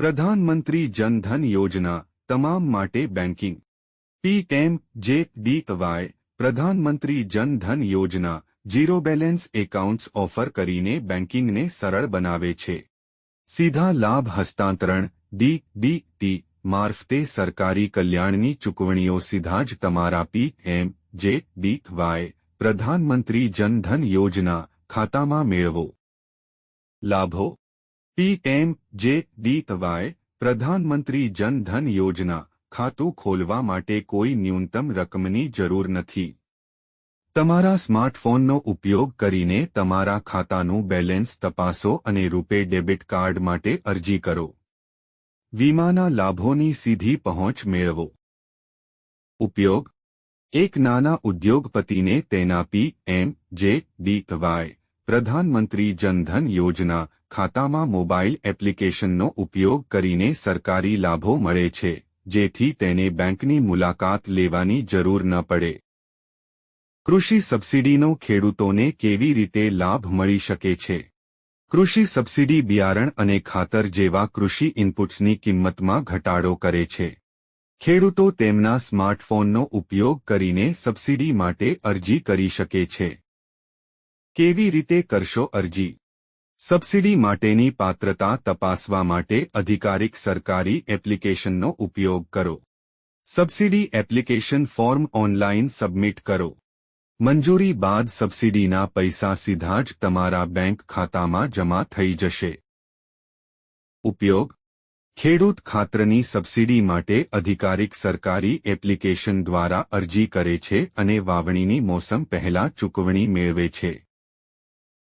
પ્રધાનમંત્રી જનધન યોજના, તમામ માટે banking PM J D Y, Pradhan Mantri Jan Dhan Yojana, zero balance accounts offer કરીને બેન્કિંગને સરળ બનાવે છે. સીધા લાભ હસ્તાંતરણ, ડી બી ટી, મારફતે સરકારી કલ્યાણની ચૂકવણીઓ સીધા જ તમારા PM J D Y, Pradhan Mantri Jan Dhan યોજના ખાતામાં મેળવો. લાભો PM J D Y, Pradhan Mantri Jan Dhan યોજના, ખાતું ખોલવા માટે કોઈ ન્યૂનતમ રકમની જરૂર નથી. તમારા સ્માર્ટફોનનો ઉપયોગ કરીને તમારા ખાતાનું બેલેન્સ તપાસો અને રૂપે ડેબિટ કાર્ડ માટે અરજી કરો. વીમાના લાભોની સીધી પહોંચ મેળવો. ઉપયોગ. એક નાના ઉદ્યોગપતિને તેના PM J D Y, Pradhan Mantri Jan Dhan યોજના ખાતામાં મોબાઈલ એપ્લિકેશનનો ઉપયોગ કરીને સરકારી લાભો મળે છે, જેથી તેને બેંકની મુલાકાત લેવાની જરૂર ન પડે. કૃષિ સબસિડીનો ખેડૂતોને કેવી રીતે લાભ મળી શકે છે? કૃષિ સબસિડી બિયારણ અને ખાતર જેવા કૃષિ ઇનપુટ્સની કિંમતમાં ઘટાડો કરે છે. ખેડૂતો તેમના સ્માર્ટફોનનો ઉપયોગ કરીને સબસિડી માટે અરજી કરી શકે છે. કેવી રીતે કરશો અરજી? સબસિડી માટેની પાત્રતા તપાસવા માટે અધિકારિક સરકારી એપ્લિકેશનનો ઉપયોગ કરો. Subsidy application form online submit કરો. મંજૂરી બાદ સબસિડીના પૈસા સીધા જ તમારા બેંક ખાતામાં જમા થઈ જશે. ઉપયોગ. ખેડૂત ખાતરની સબસિડી માટે અધિકારિક સરકારી એપ્લિકેશન દ્વારા અરજી કરે છે અને વાવણીની મોસમ પહેલા ચૂકવણી મેળવે છે.